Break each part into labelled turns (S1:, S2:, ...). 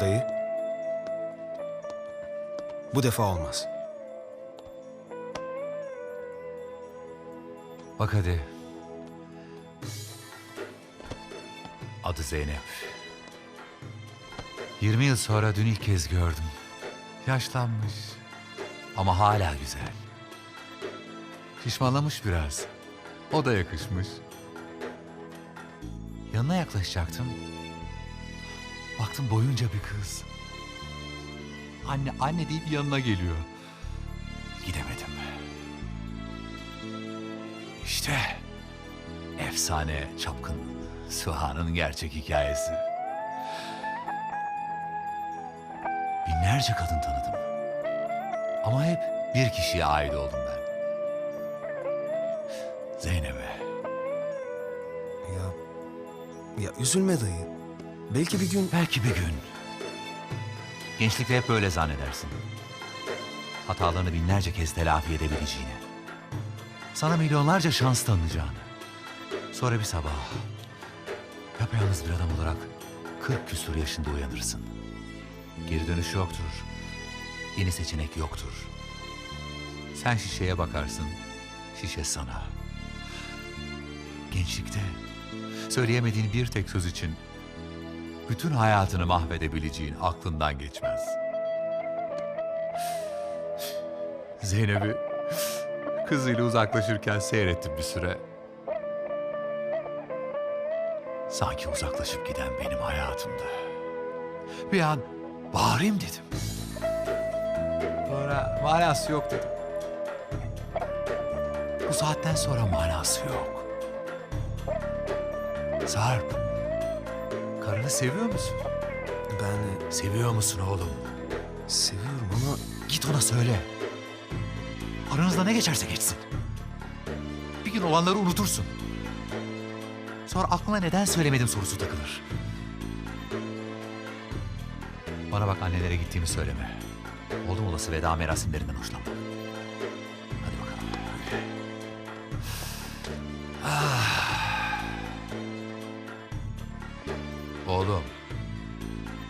S1: Dayı. Bu defa olmaz.
S2: Bak hadi. Adı Zeynep. 20 yıl sonra dün ilk kez gördüm. Yaşlanmış. Ama hala güzel. Şişmanlamış biraz. O da yakışmış. Yanına yaklaşacaktım. Baktım boyunca bir kız. Anne anne deyip yanına geliyor. Gidemedim. İşte efsane çapkın Süha'nın gerçek hikayesi. Binlerce kadın tanıdım. Ama hep bir kişiye ait oldum ben. Zeynep'e.
S1: Ya, ya üzülme dayı. Belki bir gün...
S2: Belki bir gün. Gençlikte hep böyle zannedersin. Hatalarını binlerce kez telafi edebileceğini. Sana milyonlarca şans tanınacağını. Sonra bir sabah yapayalnız bir adam olarak 40 küsur yaşında uyanırsın. Geri dönüş yoktur. Yeni seçenek yoktur. Sen şişeye bakarsın, şişe sana. Gençlikte söyleyemediğin bir tek söz için bütün hayatını mahvedebileceğin aklından geçmez. Zeynep'i kızıyla uzaklaşırken seyrettim bir süre. Sanki uzaklaşıp giden benim hayatımdı. Bir an bağırayım dedim. Sonra manası yok dedim. Bu saatten sonra manası yok. Sarp, karını seviyor musun?
S1: Ben
S2: Seviyor musun oğlum?
S1: seviyorum ama...
S2: Git ona söyle. Aranızda ne geçerse geçsin. Bir gün olanları unutursun. Sonra aklına neden söylemedim sorusu takılır. Bana bak annelere gittiğimi söyleme. Oldum olası veda merasimlerinden hoşlanmam. Hadi bakalım. Ah. Oğlum,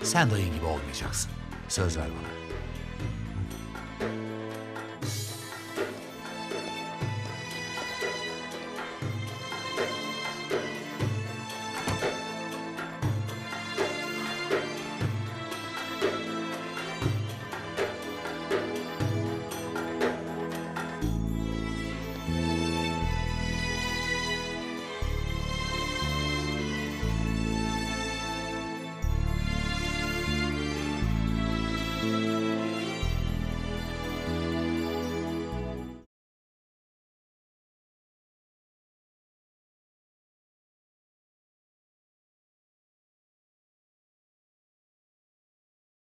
S2: sen dayın gibi olmayacaksın. Söz ver bana.